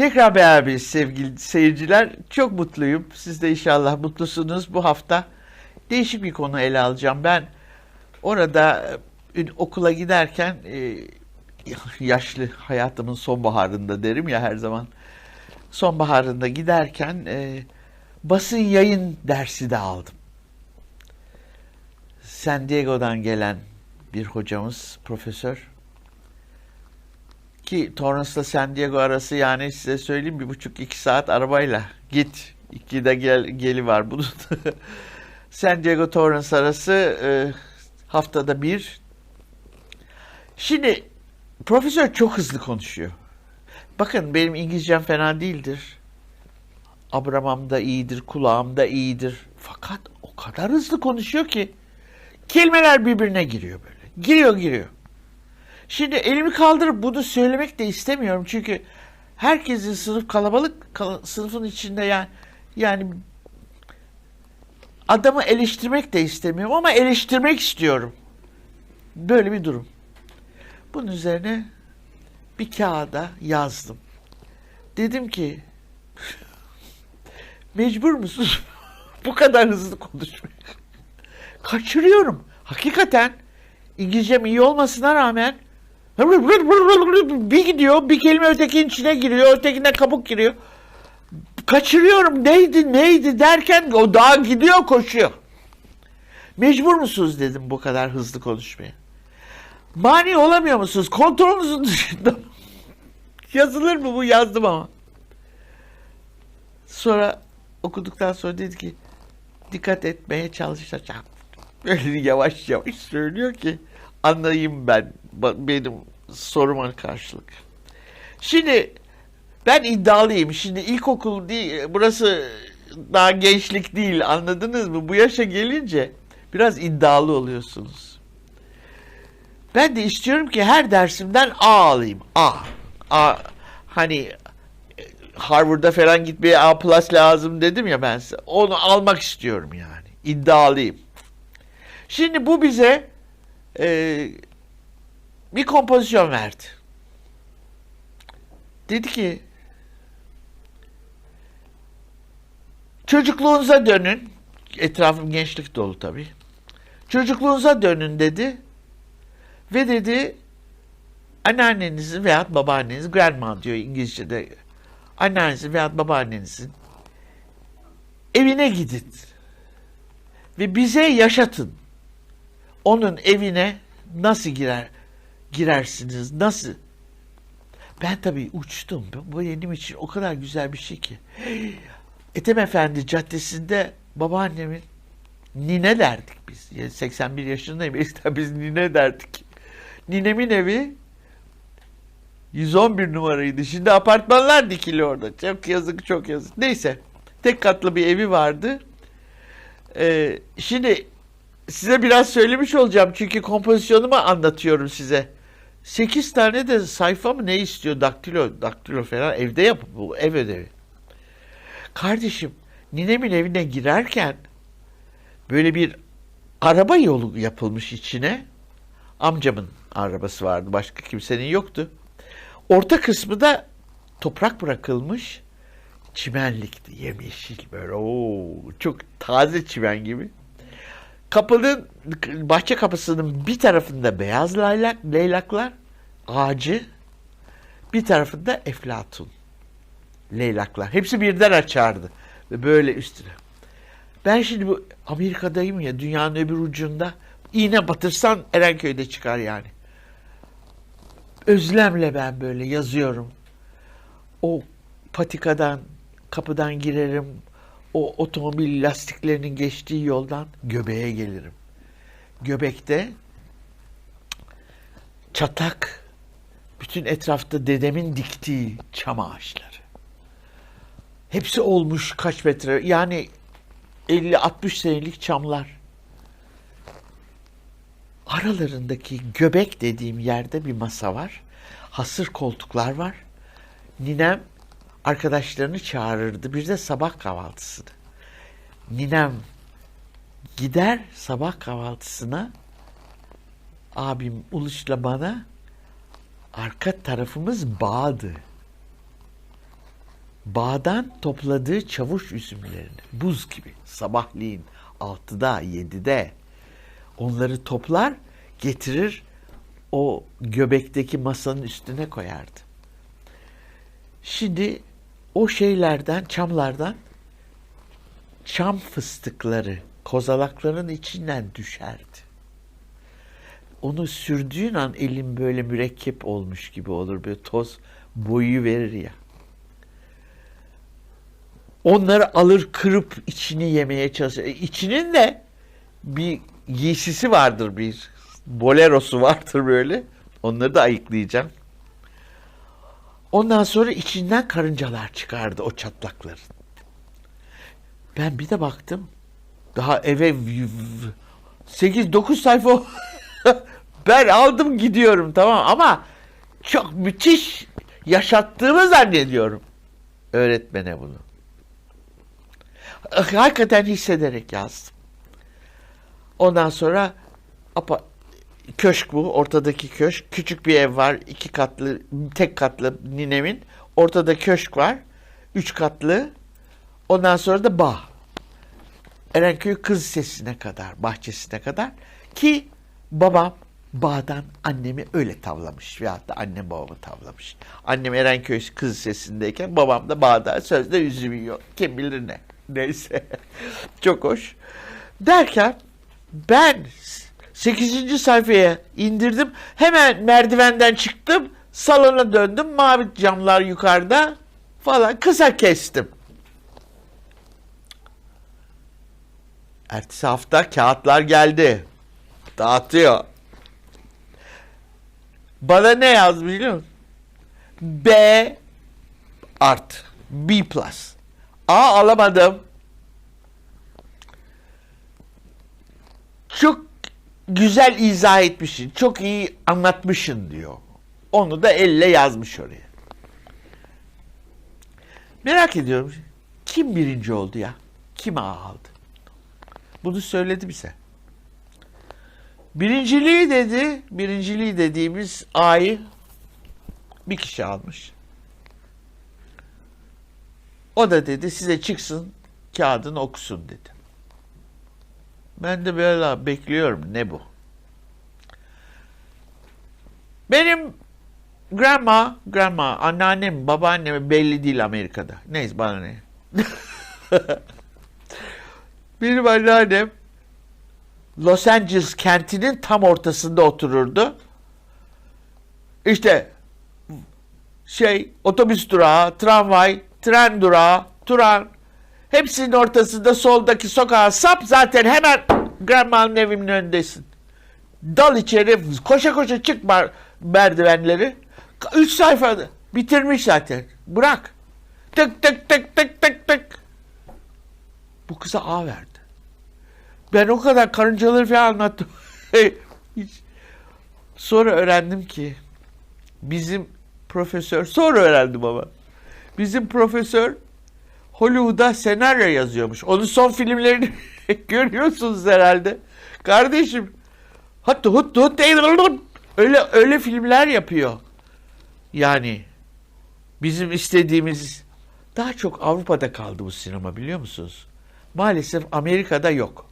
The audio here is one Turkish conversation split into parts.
Tekrar beraberiz sevgili seyirciler. Çok mutluyum. Siz de inşallah mutlusunuz. Bu hafta değişik bir konu ele alacağım. Ben orada e, okula giderken e, yaşlı hayatımın sonbaharında derim ya her zaman. Sonbaharında giderken e, basın yayın dersi de aldım. San Diego'dan gelen bir hocamız, profesör. Ki Torrance'la San Diego arası yani size söyleyeyim bir buçuk iki saat arabayla git. İki de gel, geli var bunun. San Diego Torrance arası e, haftada bir. Şimdi profesör çok hızlı konuşuyor. Bakın benim İngilizcem fena değildir. Abramam da iyidir, kulağım da iyidir. Fakat o kadar hızlı konuşuyor ki kelimeler birbirine giriyor böyle. Giriyor giriyor. Şimdi elimi kaldırıp bunu söylemek de istemiyorum çünkü herkesin sınıf kalabalık kal- sınıfın içinde yani yani adamı eleştirmek de istemiyorum ama eleştirmek istiyorum. Böyle bir durum. Bunun üzerine bir kağıda yazdım. Dedim ki mecbur musun bu kadar hızlı konuşmaya? Kaçırıyorum. Hakikaten İngilizcem iyi olmasına rağmen bir gidiyor, bir kelime ötekinin içine giriyor, ötekine kabuk giriyor. Kaçırıyorum. Neydi, neydi derken o daha gidiyor, koşuyor. Mecbur musunuz dedim bu kadar hızlı konuşmaya. Mani olamıyor musunuz? Kontrolünüzün dışında. Yazılır mı bu? Yazdım ama. Sonra okuduktan sonra dedi ki dikkat etmeye çalışacağım. Böyle yavaş yavaş söylüyor ki anlayayım ben benim soruma karşılık. Şimdi ben iddialıyım. Şimdi ilkokul değil, burası daha gençlik değil anladınız mı? Bu yaşa gelince biraz iddialı oluyorsunuz. Ben de istiyorum ki her dersimden A alayım. A. A. Hani Harvard'a falan gitmeye A plus lazım dedim ya ben size. Onu almak istiyorum yani. İddialıyım. Şimdi bu bize e, bir kompozisyon verdi. Dedi ki çocukluğunuza dönün. Etrafım gençlik dolu tabii. Çocukluğunuza dönün dedi. Ve dedi anneannenizin veya babaanneniz, grandma diyor İngilizce'de. Anneannenizin veya babaannenizin evine gidin. Ve bize yaşatın. Onun evine nasıl girer girersiniz? Nasıl? Ben tabii uçtum. Bu benim için o kadar güzel bir şey ki. Ethem Efendi Caddesi'nde babaannemin nine derdik biz. Yani 81 yaşındayım. Eskiden biz nine derdik. Ninemin evi 111 numaraydı. Şimdi apartmanlar dikili orada. Çok yazık çok yazık. Neyse. Tek katlı bir evi vardı. Ee, şimdi size biraz söylemiş olacağım. Çünkü kompozisyonumu anlatıyorum size. 8 tane de sayfa mı ne istiyor daktilo, daktilo falan evde yap bu ev ödevi. Kardeşim ninemin evine girerken böyle bir araba yolu yapılmış içine. Amcamın arabası vardı. Başka kimsenin yoktu. Orta kısmı da toprak bırakılmış çimenlikti. Yemyeşil böyle. Oo, çok taze çimen gibi. Kapının bahçe kapısının bir tarafında beyaz laylak, leylaklar ağacı, bir tarafında eflatun leylaklar. Hepsi birden açardı ve böyle üstüne. Ben şimdi bu Amerika'dayım ya dünyanın öbür ucunda iğne batırsan Erenköy'de çıkar yani. Özlemle ben böyle yazıyorum. O patikadan, kapıdan girerim. O otomobil lastiklerinin geçtiği yoldan göbeğe gelirim. Göbekte çatak, bütün etrafta dedemin diktiği çam ağaçları. Hepsi olmuş kaç metre yani 50-60 senelik çamlar. Aralarındaki göbek dediğim yerde bir masa var. Hasır koltuklar var. Ninem arkadaşlarını çağırırdı. Bir de sabah kahvaltısını. Ninem gider sabah kahvaltısına abim Uluş'la bana arka tarafımız bağdı. bağdan topladığı çavuş üzümlerini buz gibi sabahleyin 6'da 7'de onları toplar getirir o göbekteki masanın üstüne koyardı. Şimdi o şeylerden çamlardan çam fıstıkları kozalakların içinden düşerdi. Onu sürdüğün an elin böyle mürekkep olmuş gibi olur. Böyle toz boyu verir ya. Onları alır kırıp içini yemeye çalışır. E, içinin de bir giysisi vardır bir bolerosu vardır böyle. Onları da ayıklayacağım. Ondan sonra içinden karıncalar çıkardı o çatlakların. Ben bir de baktım. Daha eve 8-9 sayfa ben aldım gidiyorum tamam ama çok müthiş yaşattığımı zannediyorum öğretmene bunu. Hakikaten hissederek yazdım. Ondan sonra apa, köşk bu. Ortadaki köşk. Küçük bir ev var. iki katlı, tek katlı ninemin. Ortada köşk var. Üç katlı. Ondan sonra da bağ. Erenköy kız sesine kadar, bahçesine kadar. Ki babam bağdan annemi öyle tavlamış. Veyahut da annem babamı tavlamış. Annem Erenköy kız sesindeyken babam da bağda sözde üzüm yiyor. Kim bilir ne. Neyse. Çok hoş. Derken ben 8. sayfaya indirdim. Hemen merdivenden çıktım. Salona döndüm. Mavi camlar yukarıda falan. Kısa kestim. Ertesi hafta kağıtlar geldi. Dağıtıyor. Bana ne yazmış biliyor musun? B art. B plus. A alamadım. Çok güzel izah etmişsin. Çok iyi anlatmışsın diyor. Onu da elle yazmış oraya. Merak ediyorum. Kim birinci oldu ya? Kim A aldı? Bunu söyledi bize. Birinciliği dedi, birinciliği dediğimiz A'yı bir kişi almış. O da dedi size çıksın kağıdını okusun dedi. Ben de böyle bekliyorum ne bu? Benim grandma, grandma, anneannem, babaannem belli değil Amerika'da. Neyse bana ne. Benim anneannem Los Angeles kentinin tam ortasında otururdu. İşte şey otobüs durağı, tramvay, tren durağı, turan hepsinin ortasında soldaki sokağa sap zaten hemen grandma'nın evinin önündesin. Dal içeri koşa koşa çık mer- merdivenleri. Üç sayfada bitirmiş zaten. Bırak. Tık tık tık tık tık tık. Bu kıza A verdi. Ben o kadar karıncaları falan anlattım. Sonra öğrendim ki bizim profesör, sonra öğrendim ama. Bizim profesör Hollywood'a senaryo yazıyormuş. Onun son filmlerini görüyorsunuz herhalde. Kardeşim hatta hut hut öyle öyle filmler yapıyor. Yani bizim istediğimiz daha çok Avrupa'da kaldı bu sinema biliyor musunuz? Maalesef Amerika'da yok.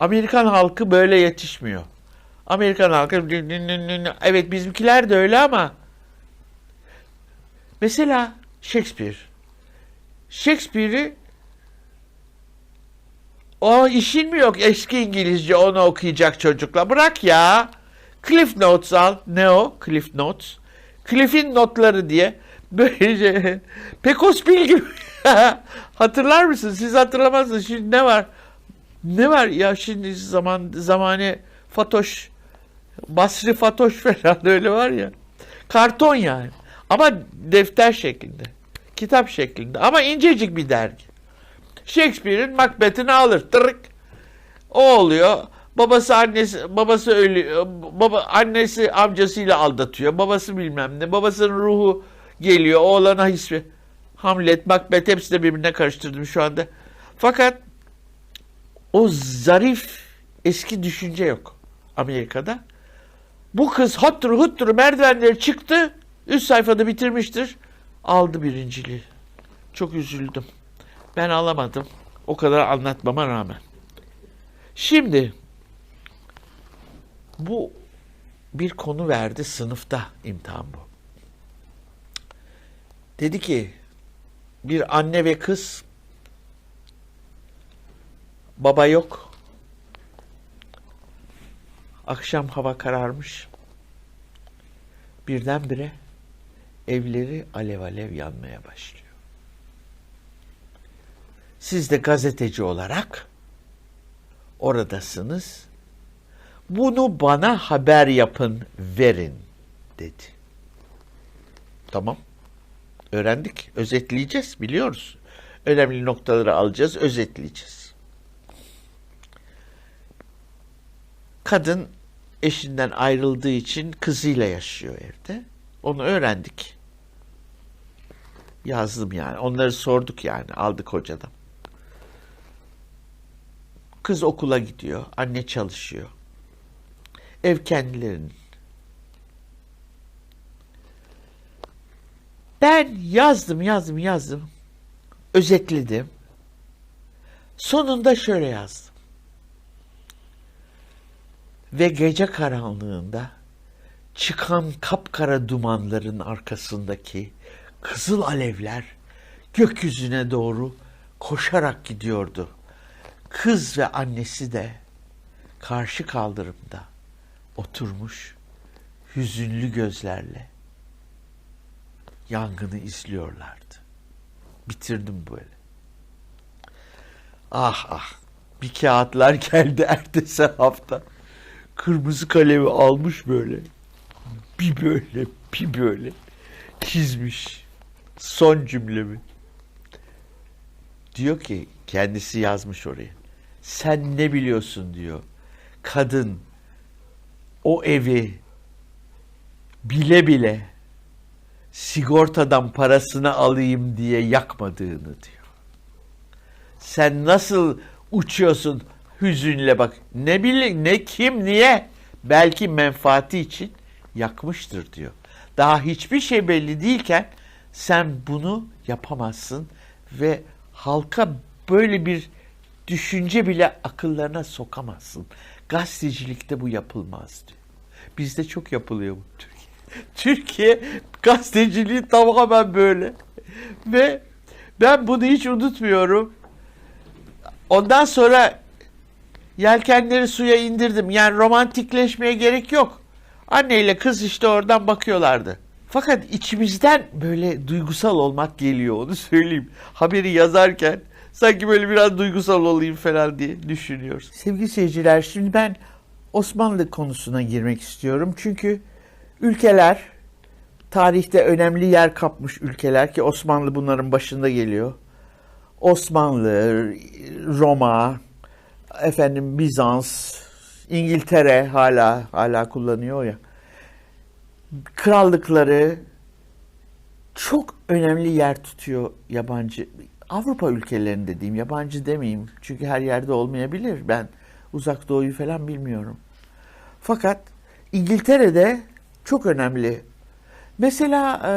Amerikan halkı böyle yetişmiyor. Amerikan halkı evet bizimkiler de öyle ama mesela Shakespeare. Shakespeare'i o işin mi yok eski İngilizce onu okuyacak çocukla bırak ya. Cliff Notes al. Ne o? Cliff Notes. Cliff'in notları diye. Böylece Pekospil gibi. Hatırlar mısın? Siz hatırlamazsınız. Şimdi ne var? Ne var ya şimdi zaman zamane Fatoş Basri Fatoş falan öyle var ya. Karton yani. Ama defter şeklinde. Kitap şeklinde. Ama incecik bir dergi. Shakespeare'in Macbeth'ini alır. Tırık. O oluyor. Babası annesi babası ölüyor. Baba annesi amcasıyla aldatıyor. Babası bilmem ne. Babasının ruhu geliyor. Oğlana hissi. Hamlet, Macbeth hepsi de birbirine karıştırdım şu anda. Fakat o zarif eski düşünce yok Amerika'da. Bu kız hattır huttur merdivenleri çıktı. Üst sayfada bitirmiştir. Aldı birinciliği. Çok üzüldüm. Ben alamadım. O kadar anlatmama rağmen. Şimdi bu bir konu verdi sınıfta imtihan bu. Dedi ki bir anne ve kız baba yok. Akşam hava kararmış. Birdenbire evleri alev alev yanmaya başlıyor. Siz de gazeteci olarak oradasınız. Bunu bana haber yapın, verin dedi. Tamam. Öğrendik. Özetleyeceğiz, biliyoruz. Önemli noktaları alacağız, özetleyeceğiz. Kadın eşinden ayrıldığı için kızıyla yaşıyor evde. Onu öğrendik. Yazdım yani. Onları sorduk yani. Aldık hocadan. Kız okula gidiyor. Anne çalışıyor. Ev kendilerinin. Ben yazdım, yazdım, yazdım. Özetledim. Sonunda şöyle yazdım. Ve gece karanlığında çıkan kapkara dumanların arkasındaki kızıl alevler gökyüzüne doğru koşarak gidiyordu. Kız ve annesi de karşı kaldırımda oturmuş hüzünlü gözlerle yangını izliyorlardı. Bitirdim böyle. Ah ah bir kağıtlar geldi ertesi hafta. Kırmızı kalemi almış böyle. Bir böyle bir böyle çizmiş. Son cümlemi. Diyor ki kendisi yazmış oraya. Sen ne biliyorsun diyor. Kadın o evi bile bile sigortadan parasını alayım diye yakmadığını diyor. Sen nasıl uçuyorsun hüzünle bak. Ne bile ne kim niye? Belki menfaati için yakmıştır diyor. Daha hiçbir şey belli değilken sen bunu yapamazsın ve halka böyle bir düşünce bile akıllarına sokamazsın. Gazetecilikte bu yapılmaz diyor. Bizde çok yapılıyor bu Türkiye. Türkiye gazeteciliği tamamen böyle. Ve ben bunu hiç unutmuyorum. Ondan sonra yelkenleri suya indirdim. Yani romantikleşmeye gerek yok. Anneyle kız işte oradan bakıyorlardı. Fakat içimizden böyle duygusal olmak geliyor onu söyleyeyim. Haberi yazarken sanki böyle biraz duygusal olayım falan diye düşünüyoruz. Sevgili seyirciler şimdi ben Osmanlı konusuna girmek istiyorum. Çünkü ülkeler tarihte önemli yer kapmış ülkeler ki Osmanlı bunların başında geliyor. Osmanlı, Roma, efendim Bizans, İngiltere hala hala kullanıyor ya. Krallıkları çok önemli yer tutuyor yabancı Avrupa ülkelerinde diyeyim yabancı demeyeyim çünkü her yerde olmayabilir ben uzak doğuyu falan bilmiyorum. Fakat İngiltere'de çok önemli. Mesela e,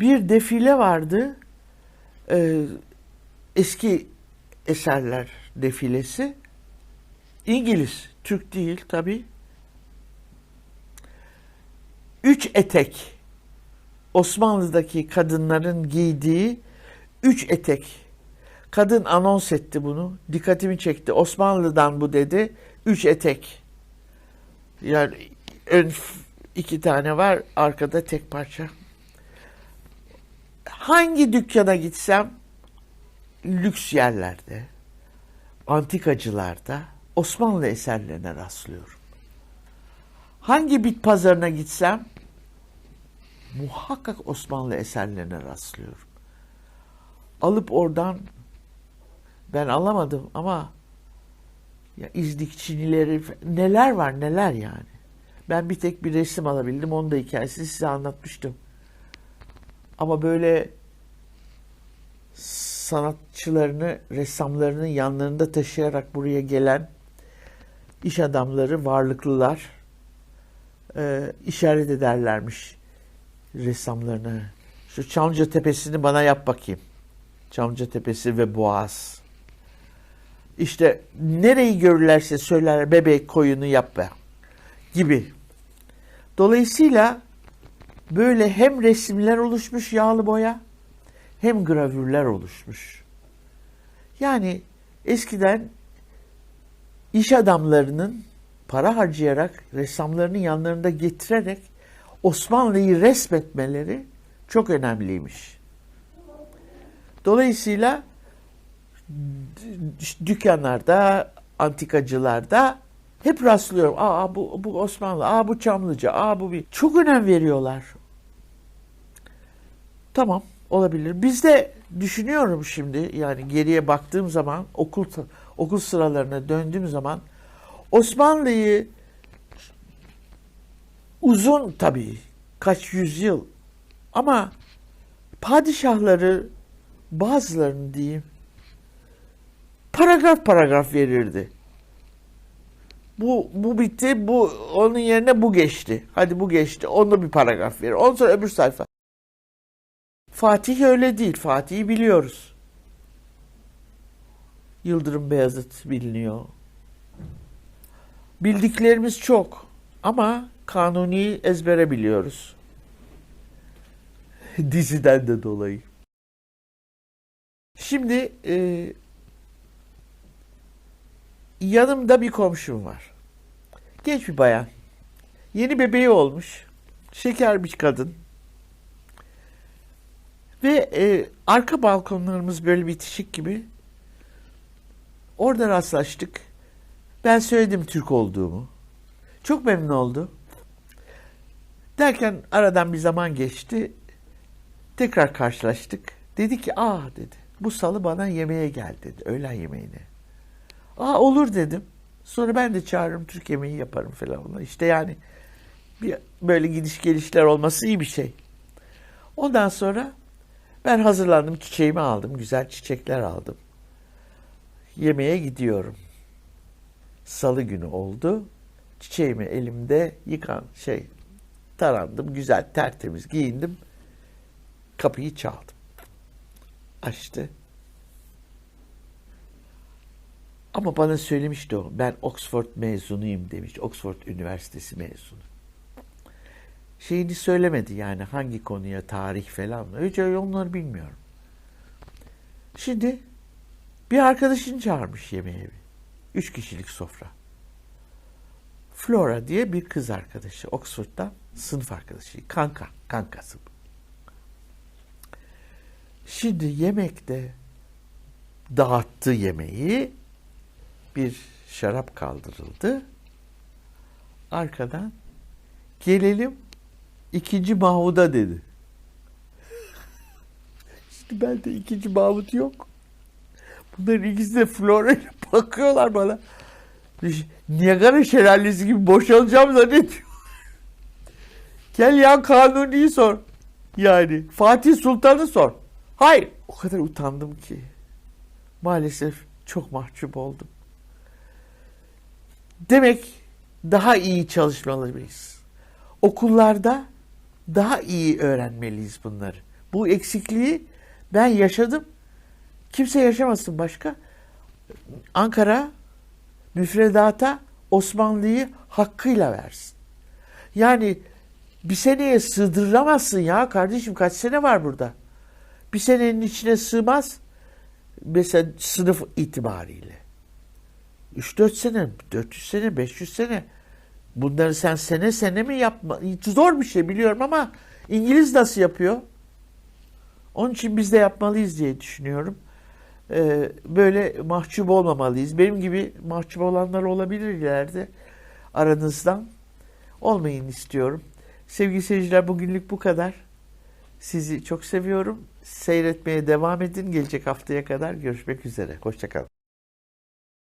bir defile vardı e, eski eserler defilesi İngiliz, Türk değil tabi. Üç etek Osmanlı'daki kadınların giydiği üç etek. Kadın anons etti bunu. Dikkatimi çekti. Osmanlı'dan bu dedi. Üç etek. Yani ön iki tane var. Arkada tek parça. Hangi dükkana gitsem lüks yerlerde, antikacılarda Osmanlı eserlerine rastlıyorum. Hangi bit pazarına gitsem muhakkak Osmanlı eserlerine rastlıyorum. Alıp oradan ben alamadım ama ya İznik Çinileri neler var neler yani. Ben bir tek bir resim alabildim. Onu da hikayesini size anlatmıştım. Ama böyle sanatçılarını, ressamlarının yanlarında taşıyarak buraya gelen iş adamları, varlıklılar e, işaret ederlermiş ressamlarına. Şu Çamlıca Tepesi'ni bana yap bakayım. Çamlıca Tepesi ve Boğaz. İşte nereyi görürlerse söyler bebek koyunu yap be gibi. Dolayısıyla böyle hem resimler oluşmuş yağlı boya hem gravürler oluşmuş. Yani eskiden iş adamlarının para harcayarak ressamlarını yanlarında getirerek Osmanlı'yı resmetmeleri çok önemliymiş. Dolayısıyla dükkanlarda, antikacılarda hep rastlıyorum. Aa bu, bu Osmanlı, aa bu Çamlıca, aa bu bir. Çok önem veriyorlar. Tamam olabilir. Biz de düşünüyorum şimdi yani geriye baktığım zaman okul okul sıralarına döndüğüm zaman Osmanlı'yı uzun tabii kaç yüzyıl ama padişahları bazılarını diyeyim paragraf paragraf verirdi. Bu bu bitti, bu onun yerine bu geçti. Hadi bu geçti. Onda bir paragraf verir. Ondan sonra öbür sayfa. Fatih öyle değil. Fatih'i biliyoruz. Yıldırım Beyazıt biliniyor. Bildiklerimiz çok ama Kanuni ezbere biliyoruz. Diziden de dolayı. Şimdi e, yanımda bir komşum var. Genç bir bayan. Yeni bebeği olmuş. Şeker bir kadın. Ve e, arka balkonlarımız böyle bitişik gibi. Orada rastlaştık. Ben söyledim Türk olduğumu. Çok memnun oldu. Derken aradan bir zaman geçti. Tekrar karşılaştık. Dedi ki aa dedi. Bu salı bana yemeğe gel dedi. Öğlen yemeğine. Aa olur dedim. Sonra ben de çağırırım Türk yemeği yaparım falan. İşte yani bir böyle gidiş gelişler olması iyi bir şey. Ondan sonra ben hazırlandım, çiçeğimi aldım, güzel çiçekler aldım. Yemeğe gidiyorum. Salı günü oldu. Çiçeğimi elimde yıkan şey tarandım, güzel tertemiz giyindim. Kapıyı çaldım. Açtı. Ama bana söylemişti o. Ben Oxford mezunuyum demiş. Oxford Üniversitesi mezunu. Şeyini söylemedi yani hangi konuya tarih falan. Hiç onları bilmiyorum. Şimdi bir arkadaşını çağırmış yemeğe. Üç kişilik sofra. Flora diye bir kız arkadaşı. Oxford'dan sınıf arkadaşı. Kanka, kankası. Şimdi yemekte dağıttı yemeği bir şarap kaldırıldı. Arkadan gelelim ikinci Mahmud'a dedi. Şimdi ben de ikinci Mahmud yok. Bunların ikisi de Flora bakıyorlar bana. Niagara şelalesi gibi boşalacağım zannediyor. Gel ya Kanuni'yi sor. Yani Fatih Sultan'ı sor. Hayır. O kadar utandım ki. Maalesef çok mahcup oldum. Demek daha iyi çalışmalıyız. Okullarda daha iyi öğrenmeliyiz bunları. Bu eksikliği ben yaşadım. Kimse yaşamasın başka. Ankara müfredata Osmanlı'yı hakkıyla versin. Yani bir seneye sığdırılamazsın ya kardeşim kaç sene var burada. Bir senenin içine sığmaz. Mesela sınıf itibariyle. 3-4 sene, 400 sene, 500 sene. Bunları sen sene sene mi yapma? Zor bir şey biliyorum ama İngiliz nasıl yapıyor? Onun için biz de yapmalıyız diye düşünüyorum. Ee, böyle mahcup olmamalıyız. Benim gibi mahcup olanlar olabilir ileride aranızdan. Olmayın istiyorum. Sevgili seyirciler bugünlük bu kadar. Sizi çok seviyorum. Seyretmeye devam edin. Gelecek haftaya kadar görüşmek üzere. Hoşçakalın.